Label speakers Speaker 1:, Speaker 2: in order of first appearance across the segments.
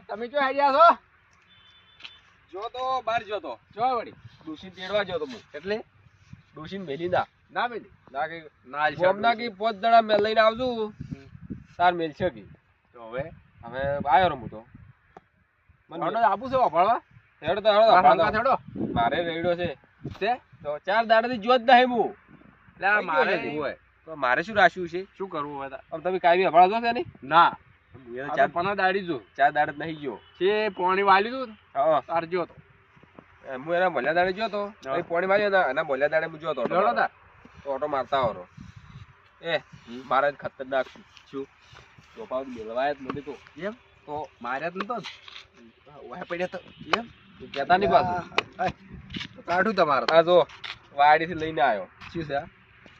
Speaker 1: તમે જો આઈડિયા છો?
Speaker 2: જો તો બાર જો તો.
Speaker 1: જો વળી.
Speaker 2: ડોશીને તેડવા જો તો હું
Speaker 1: એટલે?
Speaker 2: ડોશીને મેલી ના
Speaker 1: મેલી.
Speaker 2: ના કે
Speaker 1: ના
Speaker 2: ગોમના કી પોત દડા મે લઈને આવજો. તાર મેલ છે કી?
Speaker 1: તો હવે?
Speaker 2: હવે આયો રમું તો. મને
Speaker 1: હડો આબુ છે વાપરવા.
Speaker 2: હેડો તો હેડો
Speaker 1: હંગા
Speaker 2: ભાગા મારે રેડ્યો છે.
Speaker 1: તે
Speaker 2: તો ચાર દાડાથી જો જ નહીં હું.
Speaker 1: એટલે મારે
Speaker 2: તો મારે શું રાખ્યું છે?
Speaker 1: શું કરવું હવે
Speaker 2: તમે કાયમી હભાળો છો
Speaker 1: ને? ના.
Speaker 2: ચાર
Speaker 1: તો પના દાડી જો.
Speaker 2: ચાર દાડે નહીં ગયો.
Speaker 1: છે પાણી વાલ્યું તું
Speaker 2: હા.
Speaker 1: તાર જો તો.
Speaker 2: હું એના મોલ્યા દાડે ગયો તો. એ પોણી માર્યો ને એના મોલ્યા દાડે હું ગયો તો.
Speaker 1: જોડો તાર.
Speaker 2: તો ઓટો મારતા હોરો એ મારે ખતરનાક છું. ચોપાવ મેળવાય જ નથી તો.
Speaker 1: એમ?
Speaker 2: તો
Speaker 1: માર્યા જ નતો
Speaker 2: વાય પડ્યા તો.
Speaker 1: એમ?
Speaker 2: તું નહીં પાછું.
Speaker 1: કાઢું તમારે
Speaker 2: આ જો વાડીથી લઈને આવ્યો.
Speaker 1: શું છે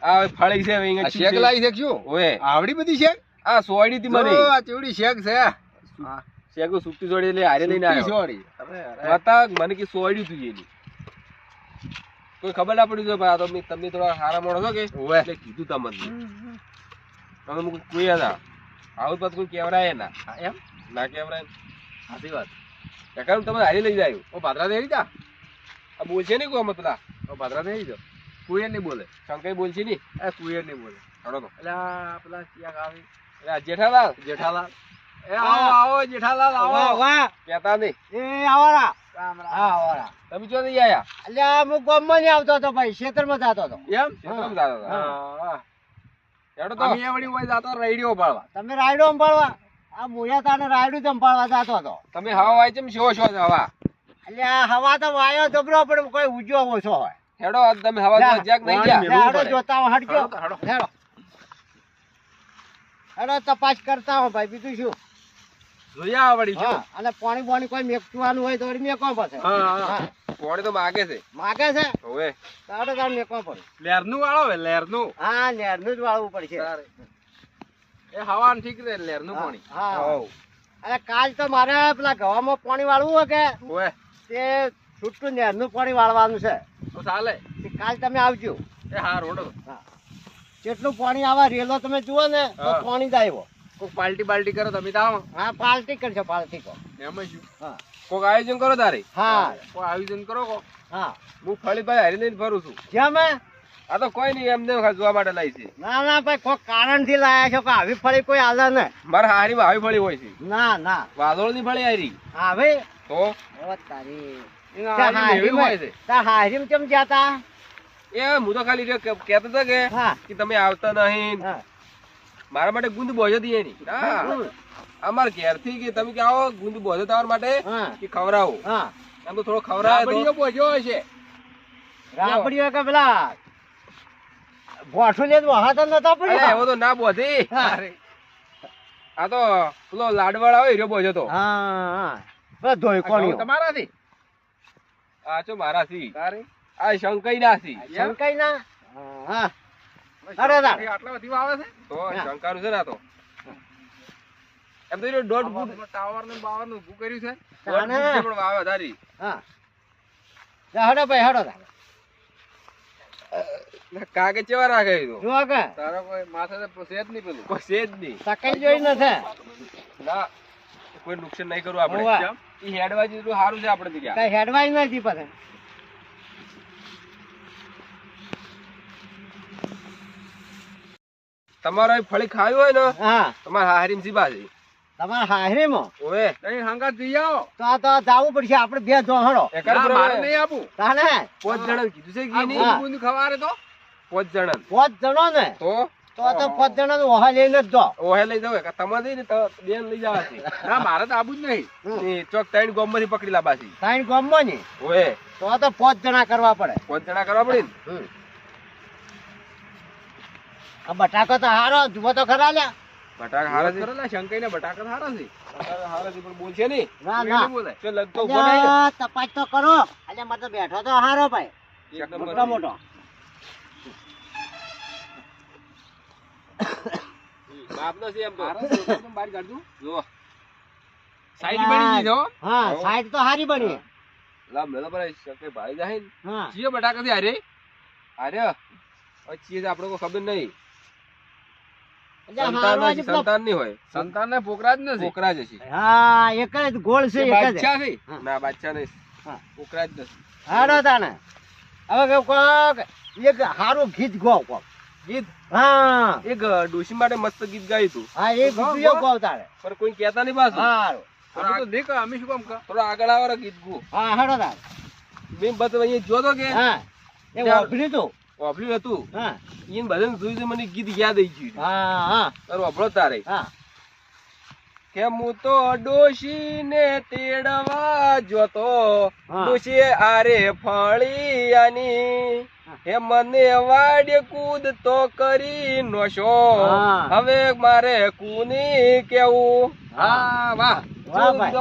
Speaker 1: આ?
Speaker 2: ફળી છે હવે અહીંયા
Speaker 1: આ
Speaker 2: શું
Speaker 1: શેક લાવી છે શું?
Speaker 2: ઓએ.
Speaker 1: આવડી બધી શેક?
Speaker 2: આ સોડી થી મારી.
Speaker 1: આ ચેવડી શેક છે.
Speaker 2: શેક સુટ્ટી સોડી એટલે હારે લઈને આવ્યો
Speaker 1: અરે.
Speaker 2: બતા મને કે સોડી તું એની. કોઈ ખબર ના પડી તો ભાઈ આ તો મેં તમે થોડા હારા મોણો છો કે? એટલે કીધું તમને. તમે મુક કોઈ ના આવું પાછું કોઈ કેવરાય ના.
Speaker 1: એમ?
Speaker 2: ના કેવરાય.
Speaker 1: સાચી વાત.
Speaker 2: એકાનું તમે હારી લઈ જાય.
Speaker 1: ઓ ભાદરા દેરી જા
Speaker 2: આ બોલશે નહીં કોઈ મતલા
Speaker 1: ઓ ભાદરા દેરી જો કુયર નહીં બોલે.
Speaker 2: શંકર બોલશે નહીં?
Speaker 1: એ કુયર નહીં બોલે.
Speaker 2: હડો તો.
Speaker 1: એટલે પેલા ક્યાંક આવી.
Speaker 2: આ જેઠાલાલ.
Speaker 1: જેઠાલાલ. એ
Speaker 3: હા.
Speaker 1: આવો આવો. જેઠાલાલ આવો
Speaker 3: વાહ વાહ
Speaker 2: નહીં.
Speaker 3: એ આવારા.
Speaker 1: રામ રામ.
Speaker 3: હા આવારા.
Speaker 2: તમે ચો નહીં આયા?
Speaker 3: એટલે હું ગામમાં નહીં આવતો હતો ભાઈ ખેતરમાં જતો હતો
Speaker 1: એમ?
Speaker 2: ક્ષેત્રમાં જાતા હતા.
Speaker 1: હા.
Speaker 2: હેડો તો.
Speaker 1: અમે વળી હોય જાતો રેડિયો પાડવા
Speaker 3: તમે રાયડો સંભાળવા આ મોયા તાને રાયડું સંભાળવા જતો હતો
Speaker 2: તમે હવા વાય ચમ શો શો હવા?
Speaker 3: એટલે આ હવા તો વાયો જબરો પણ કોઈ ઉજો ઓછો હોય.
Speaker 2: હેડો તમે હવા
Speaker 3: જા,
Speaker 2: જો જ્યાક નહીં ગયા.
Speaker 3: હેડો જોતા હટજો.
Speaker 1: હેડો. હેડો
Speaker 3: તપાસ કરતા હો ભાઈ બીજું શું?
Speaker 1: જોયા વળી જો.
Speaker 3: અને પાણી પાણી કોઈ મેકવાનું હોય તો વળી મેકો પાસે
Speaker 1: હા, હા.
Speaker 3: હા.
Speaker 2: તો માગે છે.
Speaker 3: માગે છે?
Speaker 2: હવે.
Speaker 3: તારે તારે મેકવા પડે.
Speaker 1: લેરનું વાળો હવે લેરનું.
Speaker 3: હા નેરનું જ વાળવું પડશે.
Speaker 1: એ હવાનું ઠીક રે લેરનું પાણી.
Speaker 3: હા. અરે કાલ તો મારે પેલા ગવામાં પાણી વાળવું હોય કે?
Speaker 1: હોય
Speaker 3: તે છૂટું નેરનું પાણી વાળવાનું છે.
Speaker 1: તો ચાલે.
Speaker 3: કાલ તમે આવજો.
Speaker 1: એ હા રોડો.
Speaker 3: જેટલું પાણી આવા રેલો તમે જુઓ ને તો પાણી જ આવ્યો.
Speaker 1: કોક પાલટી બાલટી કરો તમે તો
Speaker 3: હા પાલટી કરશો પાલટી કો
Speaker 1: એમ શું
Speaker 3: હા.
Speaker 2: કોક આયોજન કરો તારે?
Speaker 3: હા.
Speaker 1: કોઈ આયોજન કરો કો
Speaker 3: હા.
Speaker 2: હું ફળીભાઈ હરી લઈને ફરું છું
Speaker 3: કેમ
Speaker 2: આ તો કોઈ નહીં એમને જોવા માટે લાવી છે.
Speaker 3: ના ના ભાઈ કોઈ કારણથી લાયા છો કે આવી ફળી કોઈ આલે ને?
Speaker 2: મારે હારી માં આવી ફળી હોય છે.
Speaker 3: ના ના.
Speaker 2: વાદળની ફળી હારી.
Speaker 3: આવે
Speaker 2: તો?
Speaker 3: તારી.
Speaker 1: હારીમાં
Speaker 3: કેમ જતા
Speaker 2: એ હું તો ખાલી કેતો કે- હતો કે કે તમે આવતા નહીં. મારા માટે ગુંદ બોજો દી ની અમાર ઘેરથી કે તમે કે આવો? ગુંદ બોજો તમારા માટે કે ખવડાવો.
Speaker 3: હા.
Speaker 2: એમ તો થોડો ખવડાવે તો.
Speaker 1: બોજો છે
Speaker 3: રાપડીઓ કે પેલા ભોઠું લે વહા નતા પડ્યા?
Speaker 2: એવો તો ના બોધી આ તો પેલો લાડવાળા હોય રહ્યો બોજો તો.
Speaker 3: હા હા. ધોઈ કોણ
Speaker 1: તમારાથી.
Speaker 2: આ છો મારાથી.
Speaker 1: તારે?
Speaker 2: આ શંકઈ ના સી
Speaker 3: શંકાઈ ના હા. અરે ના.
Speaker 1: આટલા બધી વાવે છે?
Speaker 2: તો. શંકાનું છે ને આ તો. એમ તો દોઢ ફૂટ
Speaker 1: ટાવર ને બાવરનું ઊભું કર્યું છે.
Speaker 2: પણ વાવે ધારી.
Speaker 3: હા. જા હડો ભાઈ હડો.
Speaker 2: કાગે ચેવા રાખે તો?
Speaker 3: જો કે
Speaker 1: તારો કોઈ માથે તો સેજ નહીં પેલું.
Speaker 2: કોઈ સેજ નહીં.
Speaker 3: સકાઈ જોઈ નથી
Speaker 2: ના કોઈ નુકસાન નહીં કરું આપણે.
Speaker 3: એ
Speaker 2: કેમ? ઈ હેડવા જેટલું સારું છે આપણે ત્યાં
Speaker 3: કઈ હેડવાય નથી પછી.
Speaker 2: તમારો ફળી ખાવી હોય ને
Speaker 3: હા.
Speaker 2: તમારે
Speaker 3: હાહરીમાં
Speaker 2: ઓએ
Speaker 1: હંગાત જઈ આવો.
Speaker 3: તો આ તો જાવું પડશે આપણે બે જો હડો
Speaker 2: એકાદ
Speaker 1: મારે નહીં આપું.
Speaker 3: તાને
Speaker 2: પોચ જણા કીધું છે કે
Speaker 1: આ
Speaker 2: ઈ
Speaker 3: હા.
Speaker 2: નહીં
Speaker 1: ગુંદ ખવારે તો?
Speaker 2: પોચ જણા.
Speaker 3: પાંચ જણો ને?
Speaker 2: તો?
Speaker 3: તો તો પાંચ જણા ઓહા લઈને જ જો
Speaker 2: ઓહે લઈ જાવ તમારે ને બેન લઈ જવા છે
Speaker 1: ના મારે તો આબુ જ નહીં.
Speaker 2: ચોક ત્રણ ગોમમાંથી પકડી લાવવા છે
Speaker 3: સાઈન ગામમાં ને
Speaker 2: ઓએ
Speaker 3: તો તો પાંચ જણા કરવા પડે.
Speaker 2: પાંચ જણા કરવા પડે ને.
Speaker 3: આ બટાકો તો હારો જુઓ તો ખરા લ્યા.
Speaker 2: બટાકા હારા છે?
Speaker 1: કરેલા શંકઈ ને બટાકા હારા છે.
Speaker 2: બટાકા હારા છે પણ બોલશે નહીં.
Speaker 3: ના
Speaker 1: બોલે?
Speaker 2: લગતો.
Speaker 3: અલ્યા, તપાસ તો કરો. એટલે મતલબ બેઠો તો હારો ભાઈ. મોટો મોટો.
Speaker 2: બાપનો છે એમ તો.
Speaker 1: હારા છે, તો બહાર કાઢજો.
Speaker 2: જો
Speaker 1: સાઈડ બની જો હા.
Speaker 3: સાઈડ તો હારી બની.
Speaker 2: લા મેલો પર ભાઈ જાય
Speaker 3: હા.
Speaker 1: જીઓ બટાકા થી હારે?
Speaker 2: હારે પછી આપણે કોઈ ખબર નહીં. સંતાન
Speaker 3: હારો
Speaker 2: હોય
Speaker 3: જ
Speaker 2: છે,
Speaker 3: પેલો-
Speaker 2: સંતાન નહીં
Speaker 1: પોકરા જ નથી.
Speaker 2: છોકરા જ છે
Speaker 3: હા એક જ ગોળ છે એક જ.
Speaker 1: બાદશાહ છે.
Speaker 2: ના બાદશાહ નહીં.
Speaker 3: હા.
Speaker 2: જ નથી.
Speaker 3: હારો તાને. હવે કોક એક હારું ગીત ગો કોક.
Speaker 2: ગીત?
Speaker 3: હા.
Speaker 2: એક ડોશી માટે મસ્ત ગીત ગાયું હતું
Speaker 3: હા એ
Speaker 1: ગો, ગો.
Speaker 3: ગો તારે.
Speaker 2: પણ કોઈ કહેતા નહીં પાછું.
Speaker 3: હારું.
Speaker 1: અમે તો અમે શું કામ
Speaker 2: થોડો આગળ આવો ગીત ગુ.
Speaker 3: હા હારો તારે.
Speaker 2: મેં બસ અહીંયા જોતો કે
Speaker 3: હા. એ તું
Speaker 2: વાપર્યું હતું.
Speaker 3: હા.
Speaker 2: ઈન ભજન જોયું તો મને ગીત યાદ આવી ગયું
Speaker 3: હા હા.
Speaker 2: તારું વાપરો તારે.
Speaker 3: હા.
Speaker 2: કે હું તો ડોશીને તેડવા જોતો ડોશી આરે ફળિયાની હે. મને વાડે કૂદ તો કરી નોશો. હવે મારે કુની કેવું?
Speaker 1: હા. વાહ.
Speaker 3: વાહ ભાઈ.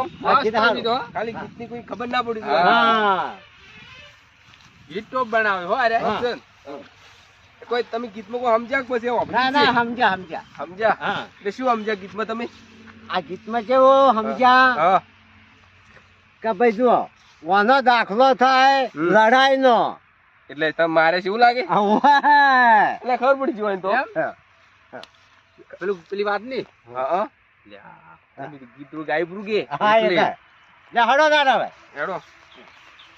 Speaker 2: ખાલી ગીતની કોઈ ખબર ના પડી
Speaker 3: હા.
Speaker 1: ગીત તો બનાવે હો અરે.
Speaker 2: કોઈ તમે ગીતમાં કોઈ સમજ્યા કે પછી
Speaker 3: ના ના સમજ્યા સમજ્યા.
Speaker 2: સમજ્યા?
Speaker 3: હા.
Speaker 2: એટલે શું સમજ્યા ગીતમાં તમે?
Speaker 3: આ ગીતમાં કેવો સમજ્યા? કે ભાઈ જુઓ વાનો દાખલો થાય
Speaker 2: હમ.
Speaker 3: લડાઈ નો
Speaker 2: એટલે તમે મારે શું લાગે? એટલે ખબર પડી જવાય તો.
Speaker 1: પેલું પેલી વાત નહીં?
Speaker 2: હા હા. ગાય તમે ગાયબરું કે
Speaker 3: હા
Speaker 2: એટલે.
Speaker 3: હડો ના હવે
Speaker 2: હેડો.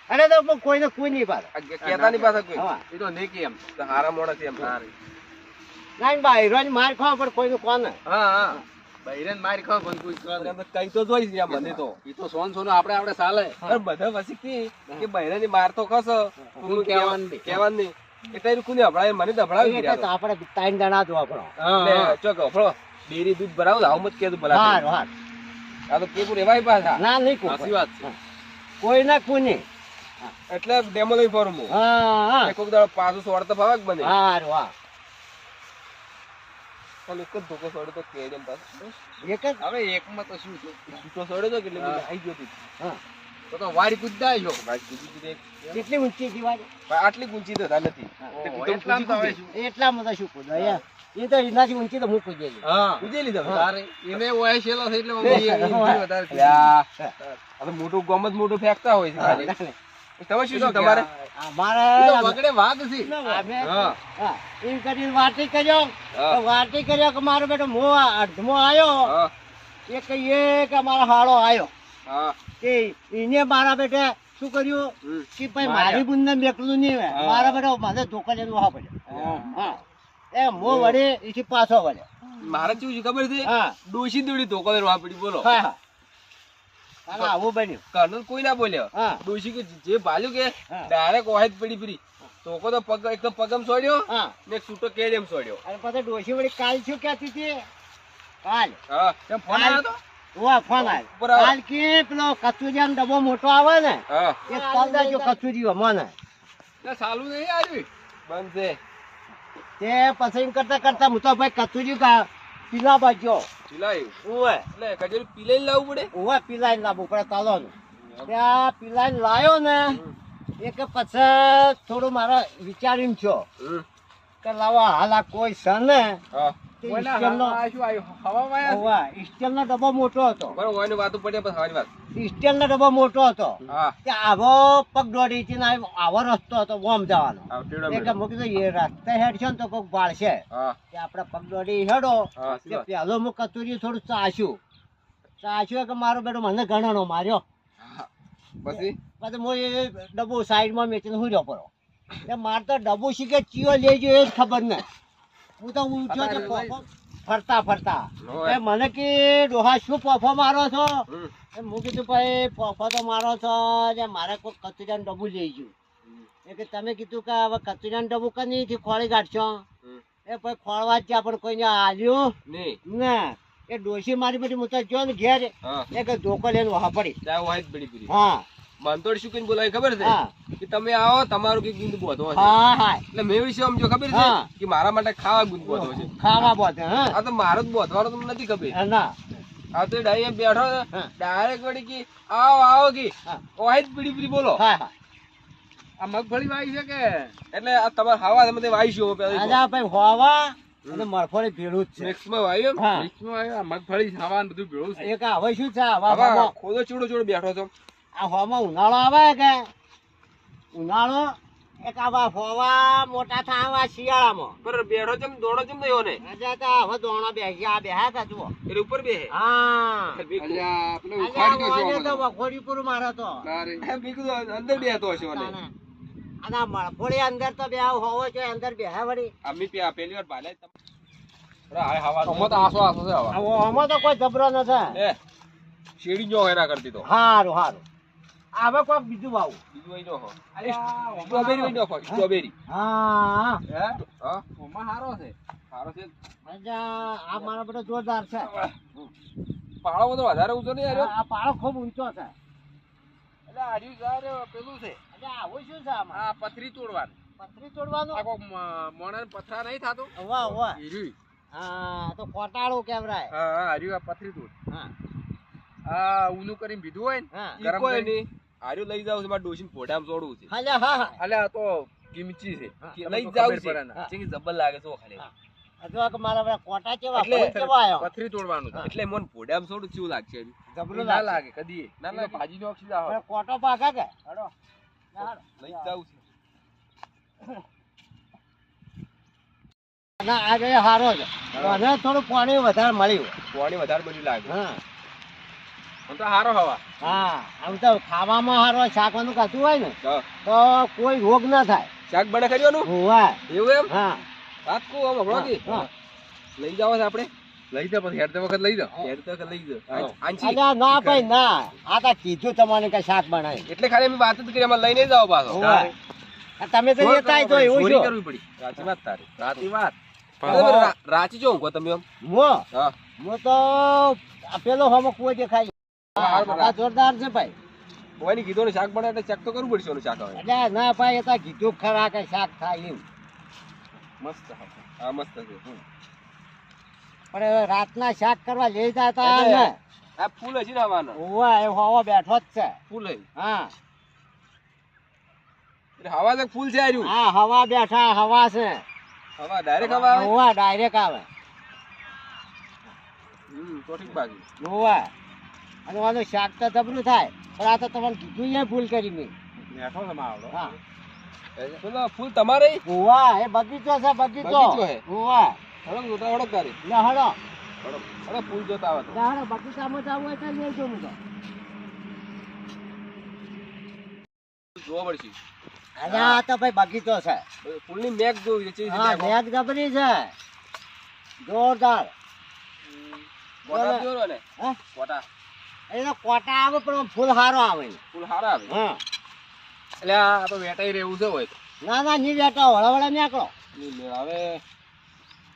Speaker 3: અરે તો પણ કોઈને કોઈ નહીં
Speaker 2: પાસે કેતા નહીં પાછા કોઈ.
Speaker 3: હા.
Speaker 1: એ તો નહીં કે એમ.
Speaker 2: હારા મોડા છે એમ
Speaker 3: ના ભાઈ રોજ માર ખાવા પણ કોઈનું કોને?
Speaker 2: હા હા.
Speaker 1: બૈરન માર ખાવ પણ કોઈ
Speaker 2: કઈ તો જોઈ છે મને તો.
Speaker 1: એ તો સોન સોનું આપણે આપણે ચાલે.
Speaker 2: અરે બધા વસી કે કે બહેરાની માર તો ખસ.
Speaker 1: તું કહેવાનું નહીં.
Speaker 2: કહેવાનું નહીં. એટલે કોને હભળાય મને તો હભળાવી
Speaker 3: એટલે આપણે ત્રણ જણા જ વાપરો
Speaker 2: એટલે ચોક હભળો ડેરી દૂધ ભરાવ લાવ મત કે ભલા
Speaker 3: હા હા
Speaker 2: આ તો કેપુર એવાય પાછા.
Speaker 3: ના નહીં
Speaker 1: સાચી
Speaker 3: કોઈ
Speaker 1: વાત છે.
Speaker 3: કોઈ ના કોની.
Speaker 2: એટલે ડેમો લઈ ફરું હું.
Speaker 3: હા હા.
Speaker 2: એક દાડો પાછું સોડ તો ફાવે કે બને.
Speaker 3: હાર વાહ
Speaker 2: પણ એક જ ધોકો સોડ્યો તો કેડે એમ પાછો.
Speaker 3: એક જ?
Speaker 1: હવે એકમાં તો શું છે?
Speaker 2: સોડ્યો તો એટલે મને
Speaker 1: હા.
Speaker 2: આઈ ગયો
Speaker 3: હા.
Speaker 1: તો તો વાડી કૂદતા છો
Speaker 2: ભાઈ કીધું કીધું
Speaker 3: કેટલી ઊંચી
Speaker 2: આટલી તો થા નથી.
Speaker 1: એટલામાં તો શું?
Speaker 3: એટલામાં તો શું કૂદો? યાર એ તો એનાથી ઊંચી તો હું કૂદી
Speaker 1: હા.
Speaker 2: કૂદી લીધા
Speaker 1: તારે એને ઓય છેલ્લો છે એટલે વધારે
Speaker 2: આ મોટું ગમ જ મોટું ફેંકતા હોય છે તમે શું શું તમારે?
Speaker 3: અમારે
Speaker 1: વગડે વાઘ છે.
Speaker 3: અમે
Speaker 2: હા.
Speaker 3: એમ કરીને વાટી કર્યો. તો વાટી કર્યો કે મારો બેટો મો અડધમો આવ્યો એ કહીએ કે મારો હાળો આવ્યો
Speaker 2: હા.
Speaker 3: કે એને મારા બેટે શું કર્યું? કે ભાઈ
Speaker 1: મારી
Speaker 3: મારી ને મેકલું નહીં મારા બેટો મારે ધોકા લઈને હા પડ્યો.
Speaker 1: હા.
Speaker 3: એ મો વળે એથી પાછો વળે
Speaker 2: મારે શું ખબર છે?
Speaker 3: હા.
Speaker 2: દોડી ધોકા વાપડી બોલો.
Speaker 3: હા હા. આવું બન્યું.
Speaker 2: કર્નલ કોઈ ના બોલ્યો. ડોશી કે જે ભાલ્યું કે ડાયરેક્ટ ઓહેજ પડી પડી. તો તો પગ એક તો પગમ છોડ્યો ને છૂટો કેડેમ છોડ્યો
Speaker 3: અને પછી ડોશી વળી કાલ શું કહેતી હતી? કાલ.
Speaker 2: હા.
Speaker 1: ફોન આવ્યો તો?
Speaker 3: ઓવા ફોન આવ્યો. કાલ કે પેલો કચુરિયાનો ડબ્બો મોટો આવે ને એ તલ દેજો કચુરીઓ મને.
Speaker 1: ના, સાલું નહીં આવ્યું?
Speaker 3: તે પછી કરતા કરતા હું તો ભાઈ પીલા બાજ્યો
Speaker 2: ચિલાયું
Speaker 3: ઓવે
Speaker 2: એટલે કચોરી પીલાઈને લાવવું પડે?
Speaker 3: ઓવે પીલાઈને લાવવું પડે તલોનું ત્યાં પીલાઈ લાયો ને એક પછી થોડું મારા વિચારીને છો
Speaker 2: હમ.
Speaker 3: કે લાવો હાલ આ કોઈ છે ને ડબ્બો મોટો હતો.
Speaker 2: બરોબર વાતો પડે પછી હવાની વાત
Speaker 3: સ્ટીલનો ડબ્બો મોટો હતો.
Speaker 2: કે
Speaker 3: તે આવો પગ દોડી થી આવો રસ્તો હતો બોમ જવાનો.
Speaker 2: હા ટેડો
Speaker 3: એ કે
Speaker 2: મેળો.
Speaker 3: મૂકી કીધું એ રસ્તે હેડશો ને તો કોઈક બાળશે
Speaker 2: હા.
Speaker 3: કે આપણે પગ દોડી હેડો. કે પેલો હું કચુરી થોડું ચાશ્યું ચાશ્યું કે મારો બેટો મને ગણાનો માર્યો.
Speaker 2: પછી?
Speaker 3: પછી હું એ ડબ્બો સાઈડમાં મેચીને હુર્યો પડો તે મારે તો ડબ્બો શીખે ચિયો લેજો એ જ ખબર નહીં. હું તો ઊંચો તો ફરતા ફરતા. એ મને કે ડોહા શું પોફો મારો છો?
Speaker 2: હમ.
Speaker 3: એ હું કીધું ભાઈ પોફો તો મારો છો જે મારે કોઈ કચુરિયાનું ડબ્બુ લઈ ગયું. એ કે તમે કીધું કે હવે કચુરાનું ડબ્બુ કનીથી ખોળી કાઢશો. એ ભાઈ ખોળવા જ જ્યાં પણ કોઈને આલ્યું. ને? એ ડોશી મારી બધી હું તો જો ને ઘેર એ કે ધોકો લઈને વહા
Speaker 2: ત્યાં પડી.
Speaker 3: હા.
Speaker 2: મંતોડ શું કઈ બોલાય ખબર છે? કે તમે આવો તમારું કઈ ગુંદ બોધો છે. એટલે મેં વિશે સમજો ખબર છે કે મારા માટે ખાવા ગુંદ બોધો છે.
Speaker 3: ખાવા બોતે હા.
Speaker 2: આ તો મારો જ બોધવાનો તમને નથી ખબર.
Speaker 3: ના
Speaker 2: આ તો ડાઈ બેઠો ડાયરેક્ટ વળી કે આવો આવો કે.
Speaker 3: હા.
Speaker 2: જ પીડી પીડી બોલો.
Speaker 1: આ મગફળી વાવી છે કે?
Speaker 2: એટલે આ તમારે હવા તમે વાઈશું પેલા
Speaker 3: રાજા ભાઈ હોવા અને મગફળી ભેળું જ છે.
Speaker 2: મિક્સમાં વાયું
Speaker 1: મિક્સમાં આવ્યું, મગફળી ખાવાનું બધું ભેળું છે.
Speaker 3: એક હવે શું છે? હવે
Speaker 2: ખોદો ચૂડો ચૂડો બેઠો છો.
Speaker 3: આ હોમાં ઉનાળો આવે કે? ઉનાળો એક આવા ફોવા મોટા થાય આવા શિયાળામાં.
Speaker 2: પર બેઠો ચમ દોડો ચમ થયો ને
Speaker 3: અજા તો હવે દોણો બેસી આ બેહા કા જુઓ.
Speaker 2: એટલે ઉપર બેહે?
Speaker 3: હા.
Speaker 1: અલ્યા
Speaker 3: આપણે
Speaker 1: ઉખાડી દો
Speaker 3: ઓને
Speaker 1: છે
Speaker 3: તો
Speaker 1: આમાં.
Speaker 3: વખોડી પૂરું મારે તો.
Speaker 2: અરે તો અંદર બેહતો હશે મને
Speaker 3: આના મળફોડી અંદર તો બેહાવ હોવો જોઈએ અંદર બેહા વળી.
Speaker 2: અમી પે- પેલી વાર ભાલે. તમ અરે હાય હવા
Speaker 1: આમાં તો આસો આસો છે આવા.
Speaker 3: આવો તો કોઈ જબરો નથી.
Speaker 2: એ શેરડી જો હેરા કરતી તો.
Speaker 3: હારું હારું. હવે કોક બીજું વાવું.
Speaker 2: બીજું સ્ટ્રોબેરી સ્ટ્રોબેરી.
Speaker 3: હા.
Speaker 1: હા? ઓમાં હારો છે.
Speaker 2: સારો છે?
Speaker 3: આ મારા બધા જોરદાર છે.
Speaker 2: પાળો બધો વધારે ઊંચો નહીં આવ્યો?
Speaker 3: આ પાળો ખૂબ ઊંચો છે.
Speaker 1: એટલે હાર્યું જારે પેલું છે.
Speaker 3: એટલે આવો શું છે આમાં?
Speaker 1: આ પથરી તોડવાનું.
Speaker 3: પથરી તોડવાનું?
Speaker 1: આ કોક મોણા પથરા નહીં થતું?
Speaker 3: વાહ વાહ. હા તો કોટાળું કેવરાય
Speaker 1: હા હા હાર્યું આ પથરી તોડ.
Speaker 3: હા.
Speaker 1: આ ઊનું કરીને પીધું હોય ને ગરમ
Speaker 2: કોઈ
Speaker 1: કરી.
Speaker 2: નહીં. આર્યું લઈ જાવ છે મારે ડોશીને ફોટામાં છોડવું છે.
Speaker 3: હા હા હા.
Speaker 1: અલ્યા આ તો કિમચી છે.
Speaker 2: લઈ જાવ છે કે જબર લાગે છે ખાલી
Speaker 3: હા. કે મારા બધા કોટા કેવા કેવા આયો
Speaker 1: પથરી તોડવાનું છે.
Speaker 2: એટલે મને ફોટામાં છોડું ચીવું લાગશે?
Speaker 3: જબરું
Speaker 1: ના
Speaker 3: લાગે.
Speaker 1: કદી
Speaker 2: ના
Speaker 1: ના ભાજી નો ઓક્સિજન
Speaker 3: આવે કોટો પાકા કે? હડો
Speaker 2: લઈ જાવ છે.
Speaker 3: ના આજે હારો છે. મને થોડું પાણી વધારે મળ્યું.
Speaker 2: પાણી વધારે બધું લાગે
Speaker 3: હા.
Speaker 1: તો હારો હવા.
Speaker 3: હા આમ તો ખાવામાં હારો શાકવાનું કાચું હોય ને તો કોઈ રોગ ના થાય.
Speaker 2: શાક બને કર્યોનું
Speaker 3: હોવા.
Speaker 2: એવું એમ?
Speaker 3: હા.
Speaker 2: વાત કહું આમ હમણાં કી? લઈ જાવ આપણે?
Speaker 1: લઈ જા પછી હેડતે વખત લઈ જા
Speaker 2: હેર તો લઈ જાઓ.
Speaker 3: અલ્યા ના ભાઈ ના. આ તો કીધું તમારે કે શાક બનાય
Speaker 2: એટલે ખાલી અમે વાત જ કરી એમાં લઈને જાઓ પાછો.
Speaker 3: તમે તો લેતા તો એવું
Speaker 2: કરવી પડી. વાત તારી.
Speaker 1: સાચી વાત.
Speaker 2: રાચી જો તમે આમ.
Speaker 3: મો.
Speaker 2: હા.
Speaker 3: મો તો પેલો હમો કોઈ દેખાય જોરદાર છે ભાઈ.
Speaker 2: કોઈની કીધું શાક બને એટલે ચેક તો કરવું પડશે ઓનું શાક હવે.
Speaker 3: એટલે ના ભાઈ એ તો કીધું ખરા કે શાક થાય એમ.
Speaker 1: મસ્ત
Speaker 2: હા મસ્ત છે
Speaker 3: પણ હવે રાતના શાક કરવા જઈ જતા
Speaker 2: હતા
Speaker 3: ને.
Speaker 2: આ ફૂલ હજી આવવાના
Speaker 3: હોવા એ હોવો બેઠો જ છે.
Speaker 2: ફૂલ?
Speaker 3: હા.
Speaker 2: હવા તો ફૂલ છે આર્યું
Speaker 3: હા હવા બેઠા હવા છે.
Speaker 2: હવા ડાયરેક્ટ હવા આવે?
Speaker 3: ઓવા ડાયરેક્ટ આવે.
Speaker 2: હમ તો ઠીક બાકી.
Speaker 3: હોવા અને આનું શાક તો જબરું થાય પણ આ તો તમને કીધું એ ભૂલ કરી મેં
Speaker 1: નેઠો છે માવડો.
Speaker 3: હા.
Speaker 2: ફૂલ તમારે?
Speaker 3: હોવા એ બગીચો છે બગીચો. હોવા
Speaker 2: જોતા તારી.
Speaker 3: હળો.
Speaker 2: ફૂલ જોતા આવે તો.
Speaker 3: હળો બગીચામાં જવું હોય તો લેજો હું તો.
Speaker 2: જોવા પડશે
Speaker 3: અરે આ તો ભાઈ બગીચો છે.
Speaker 2: ફૂલની મેઘ જોવી છે છે
Speaker 3: હા
Speaker 2: મેઘ?
Speaker 3: મેઘ છે. જોરદાર.
Speaker 2: જોરો ને?
Speaker 3: હા?
Speaker 2: કોટા
Speaker 3: એ તો કોટા આવે પણ ફૂલ હારો આવે
Speaker 2: ફૂલ હારો આવે?
Speaker 3: હા.
Speaker 1: એટલે આ તો વેટાઈ રહેવું છે હોય
Speaker 3: ના ના ની વેટા વળા વળા નીકળો.
Speaker 2: નહીં આવે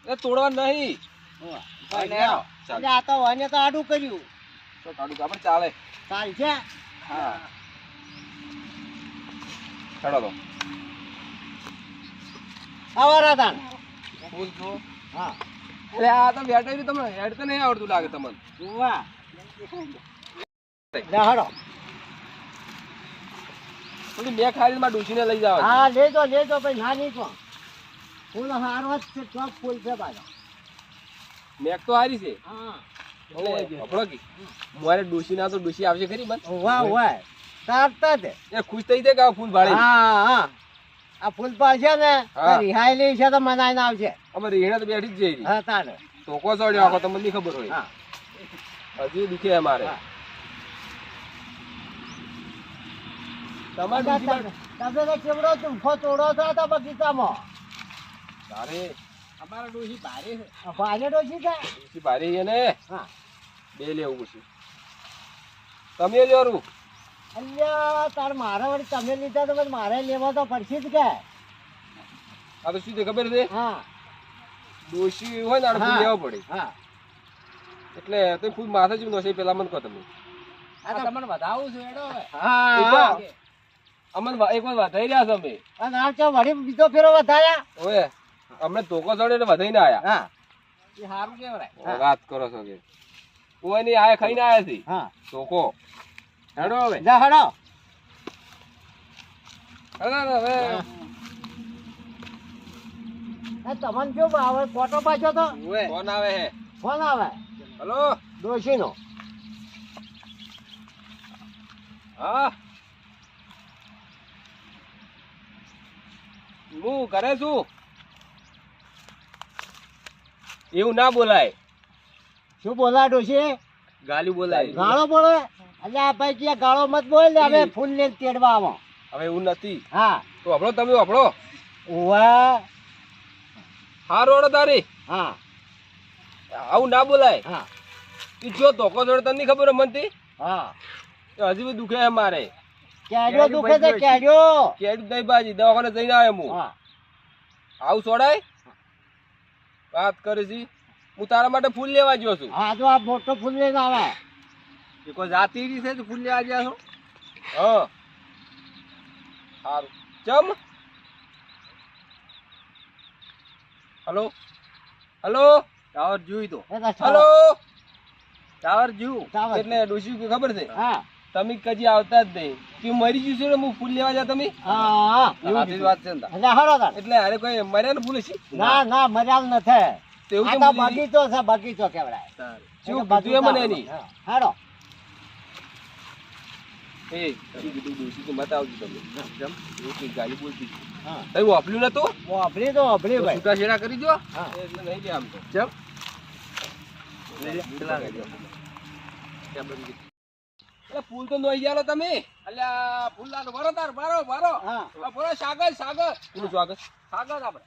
Speaker 2: એ તોડવા નહીં.
Speaker 3: આ તો વને તો આડું કર્યું.
Speaker 2: તો આડું આપણે ચાલે.
Speaker 3: ચાલ છે.
Speaker 2: હા. ચડો તો.
Speaker 3: આવારા તાન
Speaker 2: ફૂલ જો.
Speaker 3: હા.
Speaker 2: એટલે આ તો વેટાઈ તમને હેડ તો નહીં આવડતું લાગે તમને.
Speaker 3: વાહ
Speaker 2: મેં ખાલી માં ડૂસીને લઈ જાવ
Speaker 3: હા લેજો લેજો ભાઈ ના તો ફૂલ હારો છે ચોક ફૂલ છે પાછો
Speaker 2: મેક તો હારી છે. મારે ડૂસી ના તો ડૂસી આવશે ખરી બસ
Speaker 3: વાહ વાહ. તારતા જ.
Speaker 2: એ ખુશ થઈ જાય કે ફૂલ ભાળે
Speaker 3: હા હા. આ ફૂલ પાછે ને તો રિહાઈ લે છે તો મનાઈને આવશે.
Speaker 2: અમે રીહણે તો બેઠી જ જઈ
Speaker 3: હા તારે.
Speaker 2: તો કો ચડ્યો આખો તમને ખબર હોય.
Speaker 3: હા.
Speaker 2: હજી દુખે અમારે. તમારે
Speaker 3: તમે તો કેવડો ચૂંફો તોડો છો આ બગીચામાં.
Speaker 2: તારે
Speaker 1: અમારા ડોશી ભારે છે.
Speaker 3: આ ભાઈને છે?
Speaker 2: ડૂસી ભારી છે ને?
Speaker 3: હા.
Speaker 2: બે લેવું પડશે. તમે લેવાનું
Speaker 3: અલ્યા તાર મારા વળી તમે લીધા તો પછી મારે લેવા તો પડશે જ કે.
Speaker 2: આ તો શું છે ખબર છે?
Speaker 3: હા.
Speaker 2: ડોસી હોય ને ફૂલ લેવા પડે.
Speaker 3: હા.
Speaker 2: એટલે તો ફૂલ માથે જ નોશે પેલા મને કહો તમે.
Speaker 3: આ
Speaker 1: તમને વધાવું છે એડો
Speaker 3: હા.
Speaker 2: અમને એક વાર વધાઈ રહ્યા છે અમે.
Speaker 3: અને આ ચો વળી બીજો ફેરો વધાયા
Speaker 2: ઓએ અમને ધોકો ચડ્યો એટલે વધાઈ ને આયા.
Speaker 3: હા.
Speaker 1: એ સારું કેવરાય
Speaker 2: વાત કરો છો કે. કોઈ નહીં આયા ખાઈને આયા છે.
Speaker 3: હા.
Speaker 2: ધોકો.
Speaker 1: હેડો હવે.
Speaker 3: જા હેડો.
Speaker 2: અરે, હવે.
Speaker 3: તમને કેવું આવે? કોટો પાછો તો.
Speaker 2: ફોન આવે હે.
Speaker 3: ફોન આવે.
Speaker 2: હલો.
Speaker 3: ડોશીનો.
Speaker 2: હા. હું કરે છું એવું ના બોલાય.
Speaker 3: શું બોલાડો છે?
Speaker 2: ગાલી બોલાય.
Speaker 3: ગાળો બોલે. એટલે આ ભાઈ કે ગાળો મત બોલ ને હવે ફૂલ લઈને તેડવા આવો.
Speaker 2: હવે એવું નથી.
Speaker 3: હા.
Speaker 2: તો આપણો તમે આપણો
Speaker 3: ઓવા
Speaker 2: હારો ઓળો તારી.
Speaker 3: હા.
Speaker 2: આવું ના બોલાય.
Speaker 3: હા.
Speaker 2: ઈ જો ધોકો જોડે તને ખબર મનતી
Speaker 3: હા.
Speaker 2: હજી બી દુખે મારે.
Speaker 3: કેડ્યો દુખે છે કેડ્યો
Speaker 2: કેડી દઈ બાજી દવાખાને જઈને આવ્યો હું. આવું છોડાય વાત કરે છે હું તારા માટે ફૂલ લેવા ગયો છું.
Speaker 3: હા તો આ મોટો ફૂલ લઈને આવે.
Speaker 1: એ કોઈ જાતિ રી છે તો ફૂલ લેવા ગયા છો?
Speaker 2: હા. સારું. ચમ. હલો. હલો.
Speaker 1: ટાવર જોઈ તો
Speaker 2: હલો.
Speaker 1: ટાવર જોયું
Speaker 2: એટલે ડોસી ખબર છે?
Speaker 3: હા.
Speaker 2: તમે કજી આવતા જ નહીં. કે મરી જશું ને હું ફૂલ લેવા જા તમે?
Speaker 3: હા
Speaker 1: વાત છે
Speaker 3: એટલે હરો
Speaker 2: કોઈ મર્યા ને ફૂલ છે?
Speaker 3: ના ના મજાલ નથી
Speaker 2: તેવું
Speaker 3: તો બગીચો છે બગીચો કેવડાય
Speaker 2: શું બધું એ મને એની? કીધું ડોશી કે મત આવજો તમે.
Speaker 1: જમ.
Speaker 2: એવું ગાલી બોલતી.
Speaker 3: હા.
Speaker 2: તમે વાપર્યું નતું?
Speaker 3: વાપરી તો વાપરી ભાઈ.
Speaker 2: છૂટા છેડા કરી દો એટલે નહીં ગયા આમ તો.
Speaker 1: ચમ.
Speaker 2: એટલે ફૂલ તો નોઈ ગયા તમે.
Speaker 1: એટલે ફૂલ લાલ ભરો તાર ભરો ભરો.
Speaker 3: હા.
Speaker 1: ભરો સાગર સાગર.
Speaker 2: શું સ્વાગત?
Speaker 1: સાગર આપણે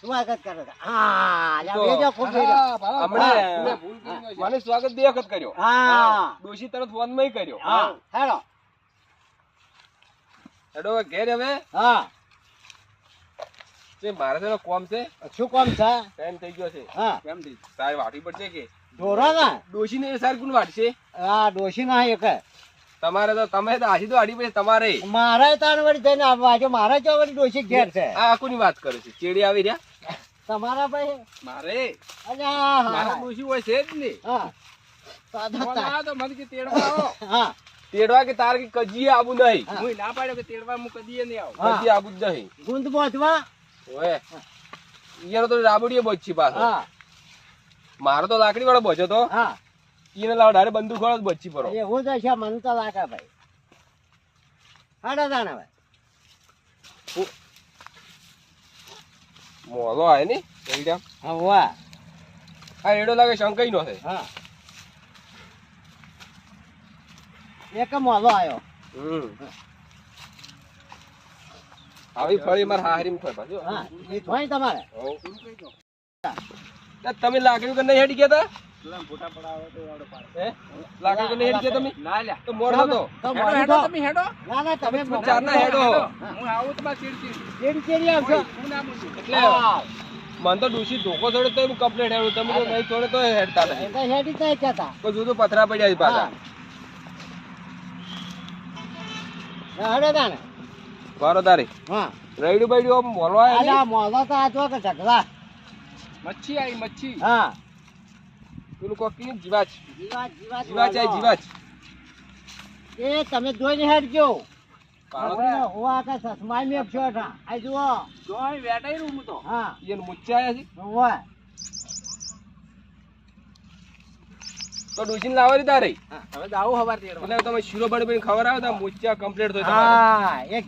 Speaker 3: સ્વાગત કરે. હા
Speaker 2: તો-.
Speaker 1: હા.
Speaker 2: હમણાં. મને સ્વાગત બે વખત કર્યો.
Speaker 3: હા.
Speaker 2: ડોશી તરત ફોનમાં કર્યો.
Speaker 3: હા. હેડો.
Speaker 2: હેડો ઘેર હવે.
Speaker 3: હા.
Speaker 2: તે મારે ને કોમ છે.
Speaker 3: શું કોમ છે?
Speaker 2: ટાઈમ થઈ ગયો છે.
Speaker 3: હા.
Speaker 1: કેમ થઈ
Speaker 2: તારે વાટી પડશે કે?
Speaker 3: ઢોરો ને
Speaker 2: ડોશી ને સાર કોણ વાટશે.
Speaker 3: આ ડોશી ના એક
Speaker 2: તમારે તો તમે તો આજી તો આડી પછી તમારે.
Speaker 3: મારે તાર વળી જઈને આવવા છે મારે ચો વળી ડોશી ઘેર છે.
Speaker 2: આ કોની વાત કરે છે? ચેડી આવી રહ્યા?
Speaker 3: તમારા ભાઈ?
Speaker 1: મારે?
Speaker 3: અલ્યા
Speaker 1: મારા
Speaker 3: હા
Speaker 1: હોય છે જ ને.
Speaker 3: હા. તો
Speaker 1: મને કે તેડવા આવો.
Speaker 3: હા.
Speaker 2: તેડવા કે તાર કે કજીએ આવું નહીં?
Speaker 3: હું.
Speaker 1: ના પાડ્યો કે તેડવા હું કદીએ નહીં આવું.
Speaker 3: કજી
Speaker 2: આબુ આવું જ નહીં.
Speaker 3: ગુંદ પહોંચવા
Speaker 2: ઓએ ઈયાનો તો રાબડીએ બચી પાછો.
Speaker 3: હા.
Speaker 2: મારો તો લાકડી વાળો બચો તો.
Speaker 3: હા.
Speaker 2: ઈને લાવ ડારે બંદૂક વાળો જ બચી પડો.
Speaker 3: એવું તો છે મને તો લાગે ભાઈ. હાડા દાણા ભાઈ.
Speaker 2: મોલો આય ને એવડ્યા
Speaker 3: હા વાહ.
Speaker 2: આ એડો લાગે શંકાઈ નો છે
Speaker 3: હા. એક મોલો આવ્યો
Speaker 2: હમ. આવી ફળી માર હારીમ થાય પાછું.
Speaker 3: હા એ થોય તમારે.
Speaker 2: તમે લાકડી કે નહીં હેડી ગયા તા?
Speaker 1: પેલા ફોટા પડાવો તો વાળો પાડે.
Speaker 2: હે? લાકડી નહીં તમે?
Speaker 1: ના લ્યા
Speaker 2: તો મોરલો તો.
Speaker 3: તો
Speaker 1: હેડો
Speaker 3: મોડી
Speaker 1: હેડો.
Speaker 3: તો-
Speaker 1: તમે હેડો.
Speaker 3: ના ના તમે
Speaker 2: તમે ચારના હેડો.
Speaker 1: હું આવું તમારે ચીડ ચીડ
Speaker 3: ચીડી ચીડી આવશો
Speaker 1: હું ના બોલું
Speaker 2: એટલે
Speaker 3: હા.
Speaker 2: તો ડૂસી ધોકો છોડે તો હું કમ્પ્લેટ હેડું. તમે તો નહીં છોડે તો હેડતા નહીં.
Speaker 3: તો હેડી તો કહેતા.
Speaker 2: કોઈ જુદું પથરા પડ્યા છે પાછા.
Speaker 3: હેડો તાણે.
Speaker 2: તારી.
Speaker 3: હા.
Speaker 2: રૈડું બૈડું આમ મોલો આયા
Speaker 3: અરે
Speaker 2: નહીં?
Speaker 3: આ મોલો તો આ જો કે ઢગલા
Speaker 1: મચ્છી આવી મચ્છી.
Speaker 3: હા.
Speaker 2: પેલું કોક કીધું જીવાચ
Speaker 3: જીવાત જીવાત
Speaker 2: જીવાચ આય જીવાચ
Speaker 3: એ તમે હેડજો.
Speaker 1: જોઈ વેટાઈ રૂ તો.
Speaker 3: હા.
Speaker 2: ઈયન મુચ્ચા આયા છે.
Speaker 3: હોવા.
Speaker 2: તો ડૂસીને લાવવાની તારે.
Speaker 1: હવે તો આવું હવાર તેડવા
Speaker 2: એટલે તમે શીરો બની બની ખબર આવે તો મુચ્ચા કમ્પ્લીટ થાય